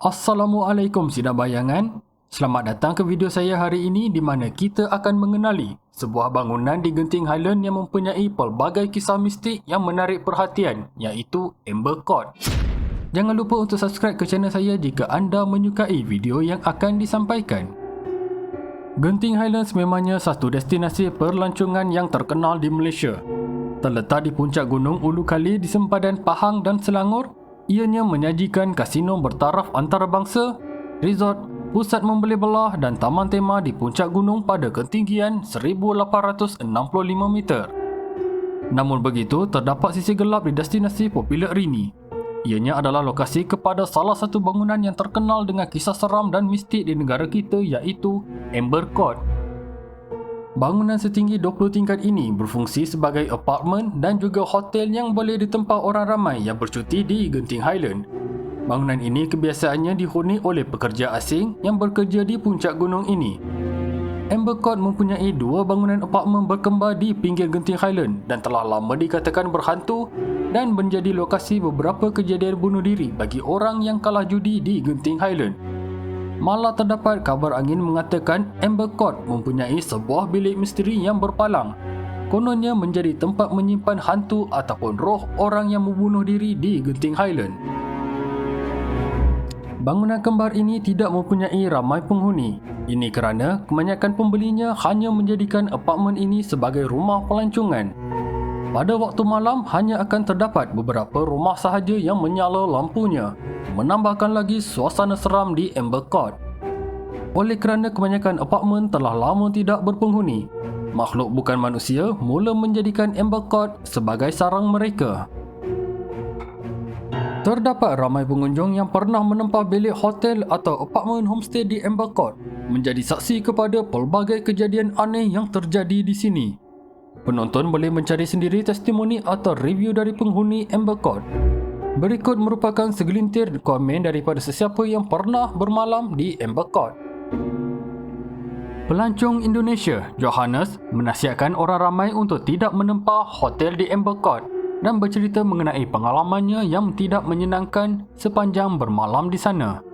Assalamualaikum sidang bayangan. Selamat datang ke video saya hari ini di mana kita akan mengenali sebuah bangunan di Genting Highland yang mempunyai pelbagai kisah mistik yang menarik perhatian iaitu Amber Court. Jangan lupa untuk subscribe ke channel saya jika anda menyukai video yang akan disampaikan. Genting Highlands memangnya satu destinasi perlancongan yang terkenal di Malaysia. Terletak di puncak gunung Ulu Kali di sempadan Pahang dan Selangor, ianya menyajikan kasino bertaraf antarabangsa, resort, pusat membeli belah dan taman tema di puncak gunung pada ketinggian 1865 meter. Namun begitu, terdapat sisi gelap di destinasi popular ini. Ianya adalah lokasi kepada salah satu bangunan yang terkenal dengan kisah seram dan mistik di negara kita iaitu Amber Court. Bangunan setinggi 20 tingkat ini berfungsi sebagai apartmen dan juga hotel yang boleh ditempah orang ramai yang bercuti di Genting Highland. Bangunan ini kebiasaannya dihuni oleh pekerja asing yang bekerja di puncak gunung ini. Amber Court mempunyai dua bangunan apartmen berkembar di pinggir Genting Highland dan telah lama dikatakan berhantu dan menjadi lokasi beberapa kejadian bunuh diri bagi orang yang kalah judi di Genting Highland. Malah terdapat kabar angin mengatakan Amber Court mempunyai sebuah bilik misteri yang berpalang. Kononnya menjadi tempat menyimpan hantu ataupun roh orang yang membunuh diri di Genting Highland. Bangunan kembar ini tidak mempunyai ramai penghuni. Ini kerana kebanyakan pembelinya hanya menjadikan apartmen ini sebagai rumah pelancongan. Pada waktu malam hanya akan terdapat beberapa rumah sahaja yang menyala lampunya, menambahkan lagi suasana seram di Amber Court. Oleh kerana kebanyakan apartmen telah lama tidak berpenghuni, makhluk bukan manusia mula menjadikan Amber Court sebagai sarang mereka. Terdapat ramai pengunjung yang pernah menempah bilik hotel atau apartmen homestay di Amber Court menjadi saksi kepada pelbagai kejadian aneh yang terjadi di sini. Penonton boleh mencari sendiri testimoni atau review dari penghuni Amber Court. Berikut merupakan segelintir komen daripada sesiapa yang pernah bermalam di Amber Court. Pelancong Indonesia, Johannes, menasihatkan orang ramai untuk tidak menempah hotel di Amber Court dan bercerita mengenai pengalamannya yang tidak menyenangkan sepanjang bermalam di sana.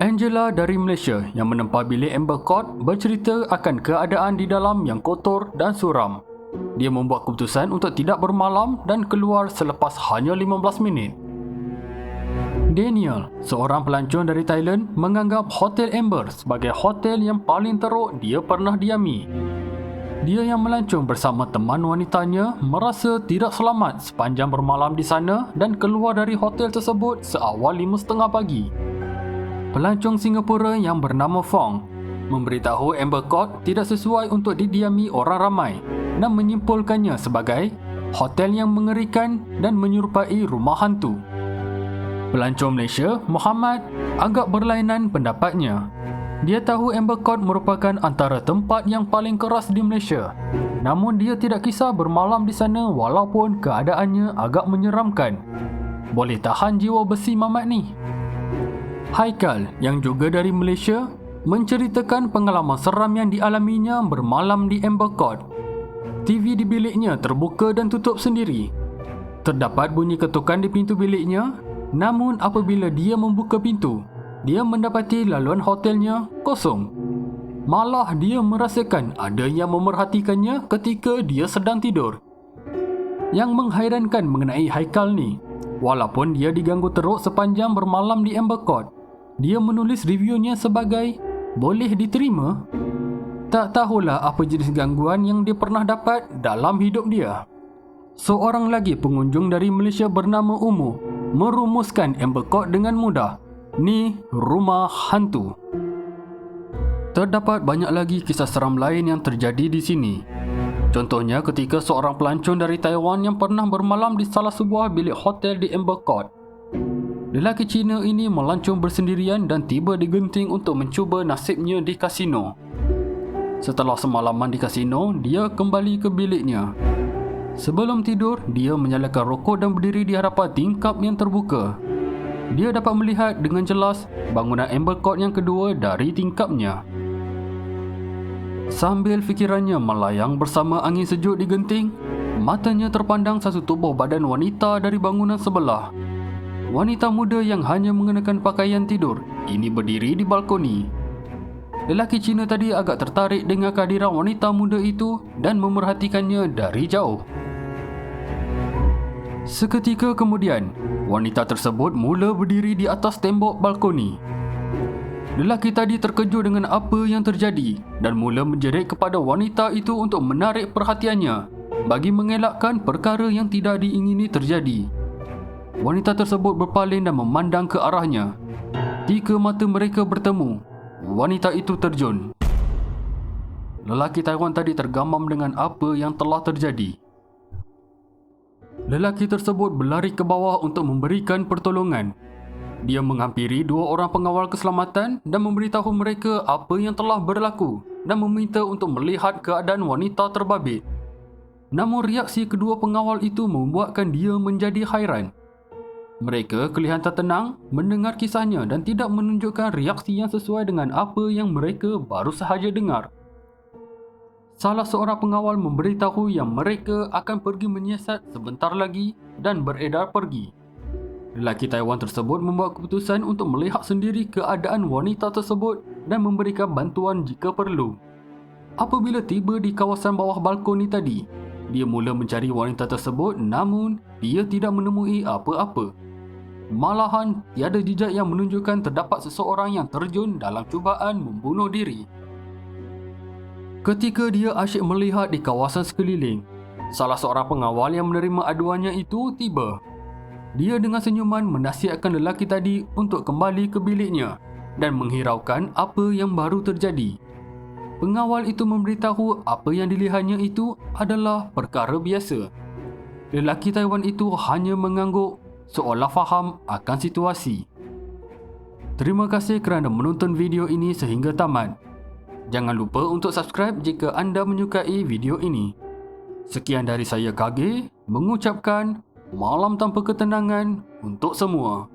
Angela dari Malaysia yang menempah bilik Amber Court bercerita akan keadaan di dalam yang kotor dan suram. Dia membuat keputusan untuk tidak bermalam dan keluar selepas hanya 15 minit. Daniel, seorang pelancong dari Thailand, menganggap Hotel Amber sebagai hotel yang paling teruk dia pernah diami. Dia yang melancong bersama teman wanitanya merasa tidak selamat sepanjang bermalam di sana dan keluar dari hotel tersebut seawal 5.30 pagi. Pelancong Singapura yang bernama Fong memberitahu Amber Court tidak sesuai untuk didiami orang ramai dan menyimpulkannya sebagai hotel yang mengerikan dan menyerupai rumah hantu. Pelancong Malaysia, Muhammad, agak berlainan pendapatnya dia tahu Amber Court merupakan antara tempat yang paling keras di Malaysia. Namun dia tidak kisah bermalam di sana walaupun keadaannya agak menyeramkan. Boleh tahan jiwa besi mamat ni. Haikal yang juga dari Malaysia menceritakan pengalaman seram yang dialaminya bermalam di Amber Court. TV di biliknya terbuka dan tutup sendiri. Terdapat bunyi ketukan di pintu biliknya, namun apabila dia membuka pintu, dia mendapati laluan hotelnya kosong. Malah dia merasakan ada yang memerhatikannya ketika dia sedang tidur. Yang menghairankan mengenai Haikal ni, walaupun dia diganggu teruk sepanjang bermalam di Amber Court, dia menulis reviewnya sebagai boleh diterima. Tak tahulah apa jenis gangguan yang dia pernah dapat dalam hidup dia. Seorang lagi pengunjung dari Malaysia bernama Umu merumuskan Amber Court dengan mudah Ni rumah hantu. Terdapat banyak lagi kisah seram lain yang terjadi di sini. Contohnya ketika seorang pelancong dari Taiwan yang pernah bermalam di salah sebuah bilik hotel di Amber Court. Lelaki Cina ini melancong bersendirian dan tiba di genting untuk mencuba nasibnya di kasino. Setelah semalaman di kasino, dia kembali ke biliknya. Sebelum tidur, dia menyalakan rokok dan berdiri di hadapan tingkap yang terbuka dia dapat melihat dengan jelas bangunan Amber Court yang kedua dari tingkapnya. Sambil fikirannya melayang bersama angin sejuk di genting, matanya terpandang satu tubuh badan wanita dari bangunan sebelah. Wanita muda yang hanya mengenakan pakaian tidur ini berdiri di balkoni. Lelaki Cina tadi agak tertarik dengan kehadiran wanita muda itu dan memerhatikannya dari jauh. Seketika kemudian, wanita tersebut mula berdiri di atas tembok balkoni. Lelaki tadi terkejut dengan apa yang terjadi dan mula menjerit kepada wanita itu untuk menarik perhatiannya bagi mengelakkan perkara yang tidak diingini terjadi. Wanita tersebut berpaling dan memandang ke arahnya. Tiga mata mereka bertemu. Wanita itu terjun. Lelaki Taiwan tadi tergamam dengan apa yang telah terjadi. Lelaki tersebut berlari ke bawah untuk memberikan pertolongan. Dia menghampiri dua orang pengawal keselamatan dan memberitahu mereka apa yang telah berlaku dan meminta untuk melihat keadaan wanita terbabit. Namun reaksi kedua pengawal itu membuatkan dia menjadi hairan. Mereka kelihatan tenang mendengar kisahnya dan tidak menunjukkan reaksi yang sesuai dengan apa yang mereka baru sahaja dengar. Salah seorang pengawal memberitahu yang mereka akan pergi menyiasat sebentar lagi dan beredar pergi. Lelaki Taiwan tersebut membuat keputusan untuk melihat sendiri keadaan wanita tersebut dan memberikan bantuan jika perlu. Apabila tiba di kawasan bawah balkoni tadi, dia mula mencari wanita tersebut namun dia tidak menemui apa-apa. Malahan, tiada jejak yang menunjukkan terdapat seseorang yang terjun dalam cubaan membunuh diri. Ketika dia asyik melihat di kawasan sekeliling, salah seorang pengawal yang menerima aduannya itu tiba. Dia dengan senyuman menasihatkan lelaki tadi untuk kembali ke biliknya dan menghiraukan apa yang baru terjadi. Pengawal itu memberitahu apa yang dilihatnya itu adalah perkara biasa. Lelaki Taiwan itu hanya mengangguk seolah faham akan situasi. Terima kasih kerana menonton video ini sehingga tamat. Jangan lupa untuk subscribe jika anda menyukai video ini. Sekian dari saya KG mengucapkan malam tanpa ketenangan untuk semua.